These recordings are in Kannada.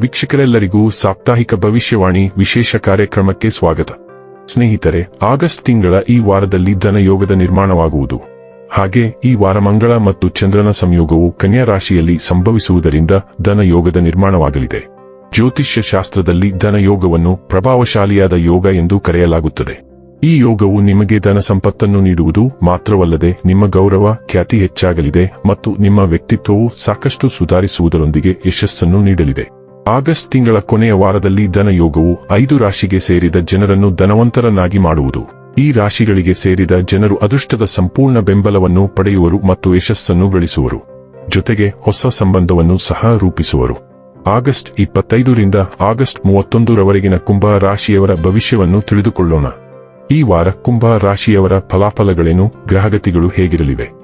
ವೀಕ್ಷಕರೆಲ್ಲರಿಗೂ ಸಾಪ್ತಾಹಿಕ ಭವಿಷ್ಯವಾಣಿ ವಿಶೇಷ ಕಾರ್ಯಕ್ರಮಕ್ಕೆ ಸ್ವಾಗತ. ಸ್ನೇಹಿತರೆ, ಆಗಸ್ಟ್ ತಿಂಗಳ ಈ ವಾರದಲ್ಲಿ ಧನಯೋಗದ ನಿರ್ಮಾಣವಾಗುವುದು. ಹಾಗೆ ಈ ವಾರ ಮಂಗಳ ಮತ್ತು ಚಂದ್ರನ ಸಂಯೋಗವು ಕನ್ಯಾ ರಾಶಿಯಲ್ಲಿ ಸಂಭವಿಸುವುದರಿಂದ ಧನಯೋಗದ ನಿರ್ಮಾಣವಾಗಲಿದೆ. ಜ್ಯೋತಿಷ್ಯ ಶಾಸ್ತ್ರದಲ್ಲಿ ಧನಯೋಗವನ್ನು ಪ್ರಭಾವಶಾಲಿಯಾದ ಯೋಗ ಎಂದು ಕರೆಯಲಾಗುತ್ತದೆ. ಈ ಯೋಗವು ನಿಮಗೆ ಧನ ಸಂಪತ್ತನ್ನು ನೀಡುವುದು ಮಾತ್ರವಲ್ಲದೆ ನಿಮ್ಮ ಗೌರವ, ಖ್ಯಾತಿ ಹೆಚ್ಚಾಗಲಿದೆ ಮತ್ತು ನಿಮ್ಮ ವ್ಯಕ್ತಿತ್ವವು ಸಾಕಷ್ಟು ಸುಧಾರಿಸುವುದರೊಂದಿಗೆ ಯಶಸ್ಸನ್ನು ನೀಡಲಿದೆ. ಆಗಸ್ಟ್ ತಿಂಗಳ ಕೊನೆಯ ವಾರದಲ್ಲಿ ಧನಯೋಗವು ಐದು ರಾಶಿಗೆ ಸೇರಿದ ಜನರನ್ನು ಧನವಂತರನ್ನಾಗಿ ಮಾಡುವುದು. ಈ ರಾಶಿಗಳಿಗೆ ಸೇರಿದ ಜನರು ಅದೃಷ್ಟದ ಸಂಪೂರ್ಣ ಬೆಂಬಲವನ್ನು ಪಡೆಯುವರು ಮತ್ತು ಯಶಸ್ಸನ್ನು ಗಳಿಸುವರು. ಜೊತೆಗೆ ಹೊಸ ಸಂಬಂಧವನ್ನು ಸಹ ರೂಪಿಸುವರು. ಆಗಸ್ಟ್ ಇಪ್ಪತ್ತೈದರಿಂದ ಆಗಸ್ಟ್ ಮೂವತ್ತೊಂದರವರೆಗಿನ ಕುಂಭ ರಾಶಿಯವರ ಭವಿಷ್ಯವನ್ನು ತಿಳಿದುಕೊಳ್ಳೋಣ. ಈ ವಾರ ಕುಂಭ ರಾಶಿಯವರ ಫಲಾಫಲಗಳೇನು, ಗ್ರಹಗತಿಗಳು ಹೇಗಿರಲಿವೆ?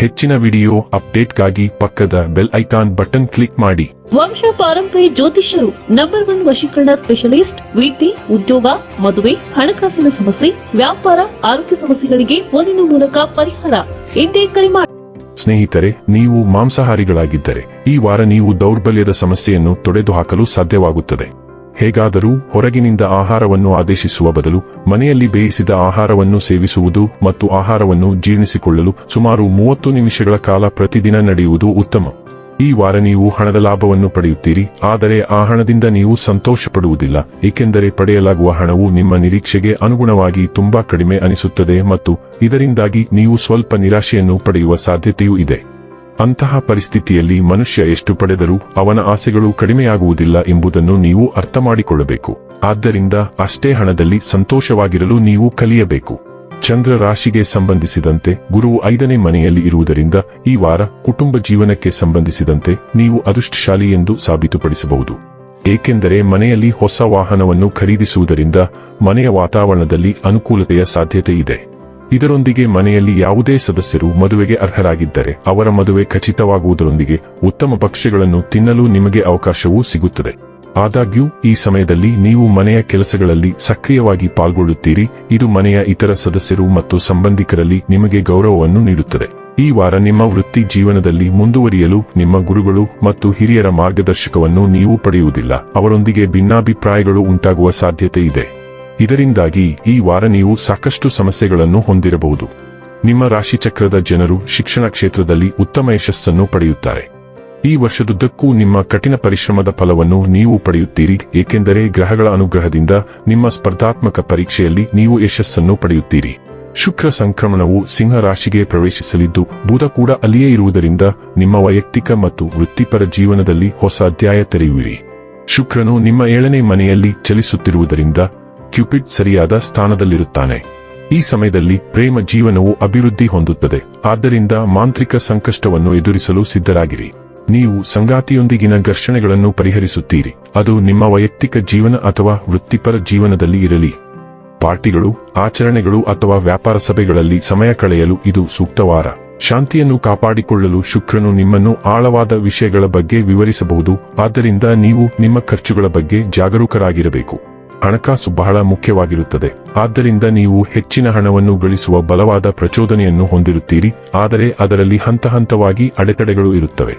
ಹೆಚ್ಚಿನ ವಿಡಿಯೋ ಅಪ್ಡೇಟ್ಗಾಗಿ ಪಕ್ಕದ ಬೆಲ್ ಐಕಾನ್ ಬಟನ್ ಕ್ಲಿಕ್ ಮಾಡಿ. ವಂಶ ಪಾರಂಪರ್ಯ ಜ್ಯೋತಿಷ್ಯರು ನಂಬರ್ ಒನ್ ವಶೀಕರಣ ಸ್ಪೆಷಲಿಸ್ಟ್ ವಿದ್ಯೆ ಉದ್ಯೋಗ ಮದುವೆ ಹಣಕಾಸಿನ ಸಮಸ್ಯೆ ವ್ಯಾಪಾರ ಆರೋಗ್ಯ ಸಮಸ್ಯೆಗಳಿಗೆ ಫೋನಿನ ಮೂಲಕ ಪರಿಹಾರ. ಎಂದೇ ಕರೆ ಮಾಡಿ ಸ್ನೇಹಿತರೆ ನೀವು ಮಾಂಸಾಹಾರಿಗಳಾಗಿದ್ದರೆ ಈ ವಾರ ನೀವು ದೌರ್ಬಲ್ಯದ ಸಮಸ್ಯೆಯನ್ನು ತೊಡೆದುಹಾಕಲು ಸಾಧ್ಯವಾಗುತ್ತದೆ. ಹೇಗಾದರೂ ಹೊರಗಿನಿಂದ ಆಹಾರವನ್ನು ಆದೇಶಿಸುವ ಬದಲು ಮನೆಯಲ್ಲಿ ಬೇಯಿಸಿದ ಆಹಾರವನ್ನು ಸೇವಿಸುವುದು ಮತ್ತು ಆಹಾರವನ್ನು ಜೀರ್ಣಿಸಿಕೊಳ್ಳಲು ಸುಮಾರು ಮೂವತ್ತು ನಿಮಿಷಗಳ ಕಾಲ ಪ್ರತಿದಿನ ನಡೆಯುವುದು ಉತ್ತಮ. ಈ ವಾರ ನೀವು ಹಣದ ಲಾಭವನ್ನು ಪಡೆಯುತ್ತೀರಿ, ಆದರೆ ಆ ಹಣದಿಂದ ನೀವು ಸಂತೋಷ ಪಡುವುದಿಲ್ಲ ಏಕೆಂದರೆ ಪಡೆಯಲಾಗುವ ಹಣವು ನಿಮ್ಮ ನಿರೀಕ್ಷೆಗೆ ಅನುಗುಣವಾಗಿ ತುಂಬಾ ಕಡಿಮೆ ಅನಿಸುತ್ತದೆ ಮತ್ತು ಇದರಿಂದಾಗಿ ನೀವು ಸ್ವಲ್ಪ ನಿರಾಶೆಯನ್ನು ಪಡೆಯುವ ಸಾಧ್ಯತೆಯೂ ಇದೆ. ಅಂತಹ ಪರಿಸ್ಥಿತಿಯಲ್ಲಿ ಮನುಷ್ಯ ಎಷ್ಟು ಪಡೆದರೂ ಅವನ ಆಸೆಗಳು ಕಡಿಮೆಯಾಗುವುದಿಲ್ಲ ಎಂಬುದನ್ನು ನೀವು ಅರ್ಥ ಮಾಡಿಕೊಳ್ಳಬೇಕು ಆದ್ದರಿಂದ ಅಷ್ಟೇ ಹಣದಲ್ಲಿ ಸಂತೋಷವಾಗಿರಲು ನೀವು ಕಲಿಯಬೇಕು. ಚಂದ್ರ ರಾಶಿಗೆ ಸಂಬಂಧಿಸಿದಂತೆ ಗುರುವು ಐದನೇ ಮನೆಯಲ್ಲಿ ಇರುವುದರಿಂದ ಈ ವಾರ ಕುಟುಂಬ ಜೀವನಕ್ಕೆ ಸಂಬಂಧಿಸಿದಂತೆ ನೀವು ಅದೃಷ್ಟಶಾಲಿ ಎಂದು ಸಾಬೀತುಪಡಿಸಬಹುದು. ಏಕೆಂದರೆ ಮನೆಯಲ್ಲಿ ಹೊಸ ವಾಹನವನ್ನು ಖರೀದಿಸುವುದರಿಂದ ಮನೆಯ ವಾತಾವರಣದಲ್ಲಿ ಅನುಕೂಲತೆಯ ಸಾಧ್ಯತೆ ಇದೆ. ಇದರೊಂದಿಗೆ ಮನೆಯಲ್ಲಿ ಯಾವುದೇ ಸದಸ್ಯರು ಮದುವೆಗೆ ಅರ್ಹರಾಗಿದ್ದರೆ ಅವರ ಮದುವೆ ಖಚಿತವಾಗುವುದರೊಂದಿಗೆ ಉತ್ತಮ ಭಕ್ಷ್ಯಗಳನ್ನು ತಿನ್ನಲು ನಿಮಗೆ ಅವಕಾಶವೂ ಸಿಗುತ್ತದೆ. ಆದಾಗ್ಯೂ, ಈ ಸಮಯದಲ್ಲಿ ನೀವು ಮನೆಯ ಕೆಲಸಗಳಲ್ಲಿ ಸಕ್ರಿಯವಾಗಿ ಪಾಲ್ಗೊಳ್ಳುತ್ತೀರಿ. ಇದು ಮನೆಯ ಇತರ ಸದಸ್ಯರು ಮತ್ತು ಸಂಬಂಧಿಕರಲ್ಲಿ ನಿಮಗೆ ಗೌರವವನ್ನು ನೀಡುತ್ತದೆ. ಈ ವಾರ ನಿಮ್ಮ ವೃತ್ತಿ ಜೀವನದಲ್ಲಿ ಮುಂದುವರಿಯಲು ನಿಮ್ಮ ಗುರುಗಳು ಮತ್ತು ಹಿರಿಯರ ಮಾರ್ಗದರ್ಶಕವನ್ನು ನೀವು ಪಡೆಯುವುದಿಲ್ಲ. ಅವರೊಂದಿಗೆ ಭಿನ್ನಾಭಿಪ್ರಾಯಗಳು ಉಂಟಾಗುವ ಸಾಧ್ಯತೆ ಇದೆ. ಇದರಿಂದಾಗಿ ಈ ವಾರ ನೀವು ಸಾಕಷ್ಟು ಸಮಸ್ಯೆಗಳನ್ನು ಹೊಂದಿರಬಹುದು. ನಿಮ್ಮ ರಾಶಿಚಕ್ರದ ಜನರು ಶಿಕ್ಷಣ ಕ್ಷೇತ್ರದಲ್ಲಿ ಉತ್ತಮ ಯಶಸ್ಸನ್ನು ಪಡೆಯುತ್ತಾರೆ. ಈ ವರ್ಷದುದ್ದಕ್ಕೂ ನಿಮ್ಮ ಕಠಿಣ ಪರಿಶ್ರಮದ ಫಲವನ್ನು ನೀವು ಪಡೆಯುತ್ತೀರಿ, ಏಕೆಂದರೆ ಗ್ರಹಗಳ ಅನುಗ್ರಹದಿಂದ ನಿಮ್ಮ ಸ್ಪರ್ಧಾತ್ಮಕ ಪರೀಕ್ಷೆಯಲ್ಲಿ ನೀವು ಯಶಸ್ಸನ್ನು ಪಡೆಯುತ್ತೀರಿ. ಶುಕ್ರ ಸಂಕ್ರಮಣವು ಸಿಂಹ ರಾಶಿಗೆ ಪ್ರವೇಶಿಸಲಿದ್ದು, ಬುಧ ಕೂಡ ಅಲ್ಲಿಯೇ ಇರುವುದರಿಂದ ನಿಮ್ಮ ವೈಯಕ್ತಿಕ ಮತ್ತು ವೃತ್ತಿಪರ ಜೀವನದಲ್ಲಿ ಹೊಸ ಅಧ್ಯಾಯ ತೆರೆಯುವಿರಿ. ಶುಕ್ರನು ನಿಮ್ಮ ಏಳನೇ ಮನೆಯಲ್ಲಿ ಚಲಿಸುತ್ತಿರುವುದರಿಂದ ಕ್ಯೂಪಿಡ್ ಸರಿಯಾದ ಸ್ಥಾನದಲ್ಲಿರುತ್ತಾನೆ. ಈ ಸಮಯದಲ್ಲಿ ಪ್ರೇಮ ಜೀವನವು ಅಭಿವೃದ್ಧಿ ಹೊಂದುತ್ತದೆ. ಆದ್ದರಿಂದ ಮಾಂತ್ರಿಕ ಸಂಕಷ್ಟವನ್ನು ಎದುರಿಸಲು ಸಿದ್ಧರಾಗಿರಿ. ನೀವು ಸಂಗಾತಿಯೊಂದಿಗಿನ ಘರ್ಷಣೆಗಳನ್ನು ಪರಿಹರಿಸುತ್ತೀರಿ. ಅದು ನಿಮ್ಮ ವೈಯಕ್ತಿಕ ಜೀವನ ಅಥವಾ ವೃತ್ತಿಪರ ಜೀವನದಲ್ಲಿ ಇರಲಿ. ಪಾರ್ಟಿಗಳು, ಆಚರಣೆಗಳು ಅಥವಾ ವ್ಯಾಪಾರ ಸಭೆಗಳಲ್ಲಿ ಸಮಯ ಕಳೆಯಲು ಇದು ಸೂಕ್ತವಾರ ಶಾಂತಿಯನ್ನು ಕಾಪಾಡಿಕೊಳ್ಳಲು ಶುಕ್ರನು ನಿಮ್ಮನ್ನು ಆಳವಾದ ವಿಷಯಗಳ ಬಗ್ಗೆ ವಿವರಿಸಬಹುದು. ಆದ್ದರಿಂದ ನೀವು ನಿಮ್ಮ ಖರ್ಚುಗಳ ಬಗ್ಗೆ ಜಾಗರೂಕರಾಗಿರಬೇಕು. ಹಣಕಾಸು ಬಹಳ ಮುಖ್ಯವಾಗಿರುತ್ತದೆ. ಆದ್ದರಿಂದ ನೀವು ಹೆಚ್ಚಿನ ಹಣವನ್ನು ಗಳಿಸುವ ಬಲವಾದ ಪ್ರಚೋದನೆಯನ್ನು ಹೊಂದಿರುತ್ತೀರಿ, ಆದರೆ ಅದರಲ್ಲಿ ಹಂತ ಹಂತವಾಗಿ ಅಡೆತಡೆಗಳು ಇರುತ್ತವೆ.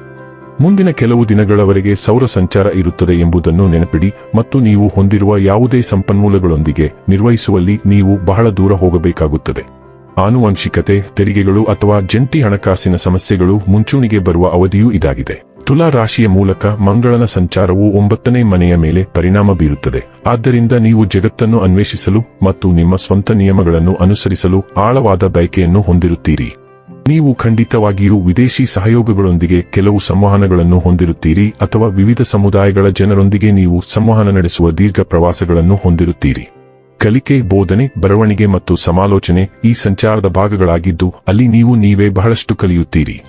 ಮುಂದಿನ ಕೆಲವು ದಿನಗಳವರೆಗೆ ಸೌರ ಸಂಚಾರ ಇರುತ್ತದೆ ಎಂಬುದನ್ನು ನೆನಪಿಡಿ ಮತ್ತು ನೀವು ಹೊಂದಿರುವ ಯಾವುದೇ ಸಂಪನ್ಮೂಲಗಳೊಂದಿಗೆ ನಿರ್ವಹಿಸುವಲ್ಲಿ ನೀವು ಬಹಳ ದೂರ ಹೋಗಬೇಕಾಗುತ್ತದೆ. ಆನುವಂಶಿಕತೆ, ತೆರಿಗೆಗಳು ಅಥವಾ ಜಂಟಿ ಹಣಕಾಸಿನ ಸಮಸ್ಯೆಗಳು ಮುಂಚೂಣಿಗೆ ಬರುವ ಅವಧಿಯೂ ಇದಾಗಿದೆ. ತುಲಾ ರಾಶಿಯ ಮೂಲಕ ಮಂಗಳನ ಸಂಚಾರವು ಒಂಬತ್ತನೇ ಮನೆಯ ಮೇಲೆ ಪರಿಣಾಮ ಬೀರುತ್ತದೆ. ಆದ್ದರಿಂದ ನೀವು ಜಗತ್ತನ್ನು ಅನ್ವೇಷಿಸಲು ಮತ್ತು ನಿಮ್ಮ ಸ್ವಂತ ನಿಯಮಗಳನ್ನು ಅನುಸರಿಸಲು ಆಳವಾದ ಬಯಕೆಯನ್ನು ಹೊಂದಿರುತ್ತೀರಿ. ನೀವು ಖಂಡಿತವಾಗಿಯೂ ವಿದೇಶಿ ಸಹಯೋಗಗಳೊಂದಿಗೆ ಕೆಲವು ಸಂವಹನಗಳನ್ನು ಹೊಂದಿರುತ್ತೀರಿ ಅಥವಾ ವಿವಿಧ ಸಮುದಾಯಗಳ ಜನರೊಂದಿಗೆ ನೀವು ಸಂವಹನ ನಡೆಸುವ ದೀರ್ಘ ಪ್ರವಾಸಗಳನ್ನು ಹೊಂದಿರುತ್ತೀರಿ. ಕಲಿಕೆ, ಬೋಧನೆ, ಬರವಣಿಗೆ ಮತ್ತು ಸಮಾಲೋಚನೆ ಈ ಸಂಚಾರದ ಭಾಗಗಳಾಗಿದ್ದು ಅಲ್ಲಿ ನೀವು ನೀವೇ ಬಹಳಷ್ಟು ಕಲಿಯುತ್ತೀರಿ.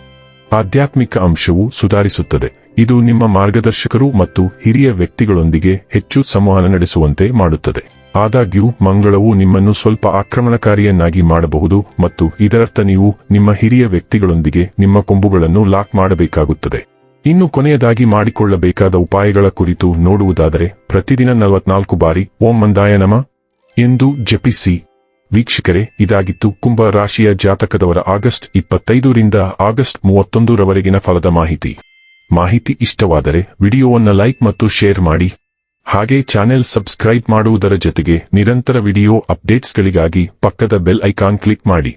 ಆಧ್ಯಾತ್ಮಿಕ ಅಂಶವು ಸುಧಾರಿಸುತ್ತದೆ. ಇದು ನಿಮ್ಮ ಮಾರ್ಗದರ್ಶಕರು ಮತ್ತು ಹಿರಿಯ ವ್ಯಕ್ತಿಗಳೊಂದಿಗೆ ಹೆಚ್ಚು ಸಂವಹನ ನಡೆಸುವಂತೆ ಮಾಡುತ್ತದೆ. ಆದಾಗ್ಯೂ, ಮಂಗಳವು ನಿಮ್ಮನ್ನು ಸ್ವಲ್ಪ ಆಕ್ರಮಣಕಾರಿಯನ್ನಾಗಿ ಮಾಡಬಹುದು ಮತ್ತು ಇದರರ್ಥ ನೀವು ನಿಮ್ಮ ಹಿರಿಯ ವ್ಯಕ್ತಿಗಳೊಂದಿಗೆ ನಿಮ್ಮ ಕೊಂಬುಗಳನ್ನು ಲಾಕ್ ಮಾಡಬೇಕಾಗುತ್ತದೆ. ಇನ್ನು ಕೊನೆಯದಾಗಿ ಮಾಡಿಕೊಳ್ಳಬೇಕಾದ ಉಪಾಯಗಳ ಕುರಿತು ನೋಡುವುದಾದರೆ, ಪ್ರತಿದಿನ ನಲವತ್ನಾಲ್ಕು ಬಾರಿ ಓಂ ಮಂದಾಯ ನಮ ಎಂದು ಜಪಿಸಿ. ವೀಕ್ಷಕರೇ, ಇದಾಗಿತ್ತು ಕುಂಭ ರಾಶಿಯ ಜಾತಕದವರ ಆಗಸ್ಟ್ ಇಪ್ಪತ್ತೈದರಿಂದ ಆಗಸ್ಟ್ ಮೂವತ್ತೊಂದರವರೆಗಿನ ಫಲದ ಮಾಹಿತಿ. ಮಾಹಿತಿ ಇಷ್ಟವಾದರೆ ವಿಡಿಯೋವನ್ನು ಲೈಕ್ ಮತ್ತು ಶೇರ್ ಮಾಡಿ. ಹಾಗೆ ಚಾನೆಲ್ ಸಬ್ಸ್ಕ್ರೈಬ್ ಮಾಡುವುದರ ಜೊತೆಗೆ ನಿರಂತರ ವಿಡಿಯೋ ಅಪ್ಡೇಟ್ಸ್ಗಳಿಗಾಗಿ ಪಕ್ಕದ ಬೆಲ್ ಐಕಾನ್ ಕ್ಲಿಕ್ ಮಾಡಿ.